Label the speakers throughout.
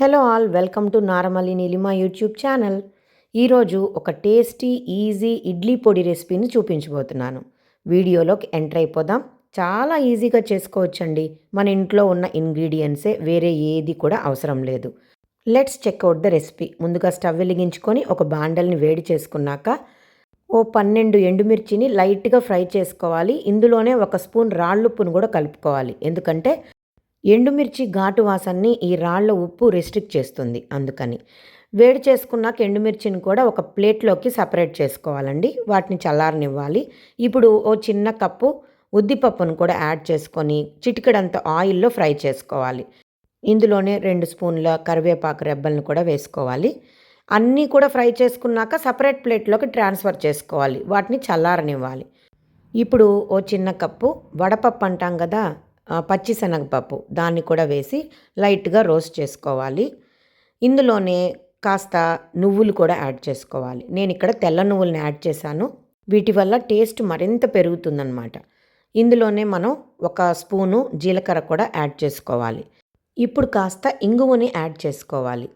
Speaker 1: Hello all welcome to Naramali Neelima YouTube channel. ఈరోజు ఒక tasty easy idli పొడి రెసిపీని చూపించబోతున్నాను. వీడియోలోకి ఎంటర్ అయిపోదాం. చాలా ఈజీగా చేసుకోవచ్చండి. మన ఇంట్లో ఉన్న ఇంగ్రీడియంట్సే వేరే ఏది కూడా అవసరం లేదు. Let's check out the recipe ముందుగా స్టవ్ వెలిగించుకొని ఒక బాండల్ని వేడి చేసుకున్నాక ఓ పన్నెండు ఎండుమిర్చిని లైట్గా ఫ్రై చేసుకోవాలి. ఇందులోనే ఒక స్పూన్ రాళ్ళుప్పును కూడా కలుపుకోవాలి. ఎందుకంటే ఎండుమిర్చి ఘాటు వాసనని ఈ రాళ్ళ ఉప్పు రెస్ట్రిక్ట్ చేస్తుంది అందుకని. వేడి చేసుకున్నాక ఎండుమిర్చిని కూడా ఒక ప్లేట్లోకి సపరేట్ చేసుకోవాలండి. వాటిని చల్లారనివ్వాలి. ఇప్పుడు ఓ చిన్న కప్పు ఉద్దిపప్పును కూడా యాడ్ చేసుకొని చిటికడంత ఆయిల్లో ఫ్రై చేసుకోవాలి. ఇందులోనే రెండు స్పూన్ల కరివేపాకు రెబ్బలను కూడా వేసుకోవాలి. అన్నీ కూడా ఫ్రై చేసుకున్నాక సపరేట్ ప్లేట్లోకి ట్రాన్స్ఫర్ చేసుకోవాలి. వాటిని చల్లారనివ్వాలి. ఇప్పుడు ఓ చిన్న కప్పు వడపప్పు అంటాం కదా పచ్చిశనగపప్పు దాన్ని కూడా వేసి లైట్గా రోస్ట్ చేసుకోవాలి. ఇందులోనే కాస్త నువ్వులు కూడా యాడ్ చేసుకోవాలి. నేను ఇక్కడ తెల్ల నువ్వులను యాడ్ చేశాను. వీటి వల్ల టేస్ట్ మరింత పెరుగుతుందన్నమాట. ఇందులోనే మనం ఒక స్పూను జీలకర్ర కూడా యాడ్ చేసుకోవాలి. ఇప్పుడు కాస్త ఇంగువని యాడ్ చేసుకోవాలి.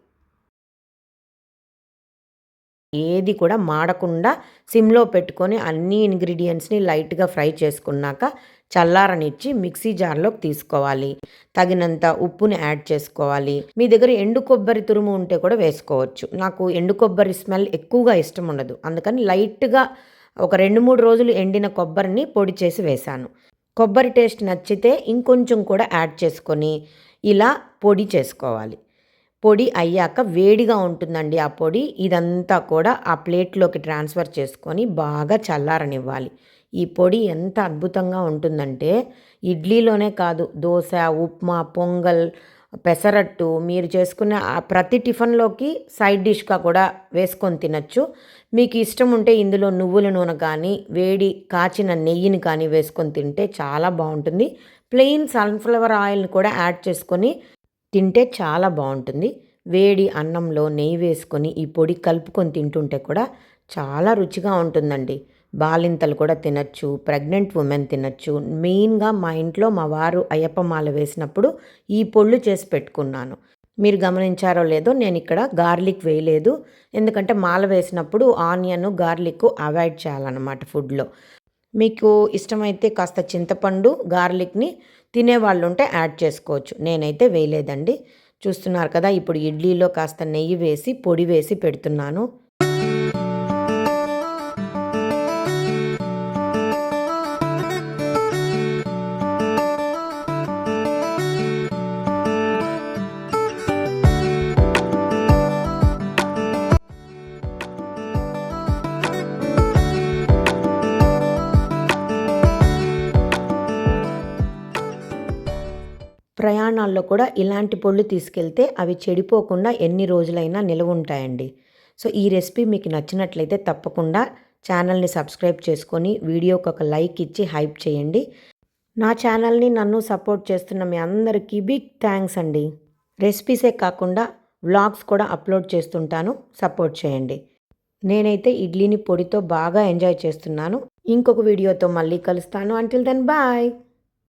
Speaker 1: ఏది కూడా మాడకుండా సిమ్లో పెట్టుకొని అన్ని ఇంగ్రీడియంట్స్ని లైట్గా ఫ్రై చేసుకున్నాక చల్లారనిచ్చి మిక్సీ జార్లోకి తీసుకోవాలి. తగినంత ఉప్పుని యాడ్ చేసుకోవాలి. మీ దగ్గర ఎండు కొబ్బరి తురుము ఉంటే కూడా వేసుకోవచ్చు. నాకు ఎండు కొబ్బరి స్మెల్ ఎక్కువగా ఇష్టం ఉండదు. అందుకని లైట్గా ఒక రెండు మూడు రోజులు ఎండిన కొబ్బరిని పొడి చేసి వేశాను. కొబ్బరి టేస్ట్ నచ్చితే ఇంకొంచెం కూడా యాడ్ చేసుకొని ఇలా పొడి చేసుకోవాలి. పొడి అయ్యాక వేడిగా ఉంటుందండి ఆ పొడి. ఇదంతా కూడా ఆ ప్లేట్లోకి ట్రాన్స్ఫర్ చేసుకొని బాగా చల్లారనివ్వాలి. ఈ పొడి ఎంత అద్భుతంగా ఉంటుందంటే ఇడ్లీలోనే కాదు దోశ ఉప్మా పొంగల్ పెసరట్టు మీరు చేసుకునే ప్రతి టిఫిన్లోకి సైడ్ డిష్గా కూడా వేసుకొని తినచ్చు. మీకు ఇష్టం ఉంటే ఇందులో నువ్వుల నూనె కానీ వేడి కాచిన నెయ్యిని కానీ వేసుకొని తింటే చాలా బాగుంటుంది. ప్లెయిన్ సన్ఫ్లవర్ ఆయిల్ని కూడా యాడ్ చేసుకొని తింటే చాలా బాగుంటుంది. వేడి అన్నంలో నెయ్యి వేసుకొని ఈ పొడి కలుపుకొని తింటుంటే కూడా చాలా రుచిగా ఉంటుందండి. బాలింతలు కూడా తినచ్చు ప్రెగ్నెంట్ ఉమెన్ తినచ్చు. మెయిన్గా మా ఇంట్లో మా వారు అయ్యప్ప మాల వేసినప్పుడు ఈ పొళ్ళు చేసి పెట్టుకున్నాను. మీరు గమనించారో లేదో నేను ఇక్కడ గార్లిక్ వేయలేదు. ఎందుకంటే మాల వేసినప్పుడు ఆనియన్ గార్లిక్ అవాయిడ్ చేయాలన్నమాట ఫుడ్లో. మీకు ఇష్టమైతే కాస్త చింతపండు గార్లిక్ని తినేవాళ్ళు ఉంటే యాడ్ చేసుకోవచ్చు. నేనైతే వేయలేదండి. చూస్తున్నారు కదా ఇప్పుడు ఇడ్లీలో కాస్త నెయ్యి వేసి పొడి వేసి పెడుతున్నాను. ప్రయాణాల్లో కూడా ఇలాంటి పళ్ళు తీసుకెళ్తే అవి చెడిపోకుండా ఎన్ని రోజులైనా నిలవ ఉంటాయండి. సో ఈ రెసిపీ మీకు నచ్చినట్లయితే తప్పకుండా ఛానల్ని సబ్స్క్రైబ్ చేసుకొని వీడియోకి ఒక లైక్ ఇచ్చి హైప్ చేయండి. నా ఛానల్ని నన్ను సపోర్ట్ చేస్తున్న మీ అందరికీ బిగ్ థ్యాంక్స్ అండి. రెసిపీసే కాకుండా వ్లాగ్స్ కూడా అప్లోడ్ చేస్తుంటాను. సపోర్ట్ చేయండి. నేనైతే ఇడ్లీని పొడితో బాగా ఎంజాయ్ చేస్తున్నాను. ఇంకొక వీడియోతో మళ్ళీ కలుస్తాను. Until then bye.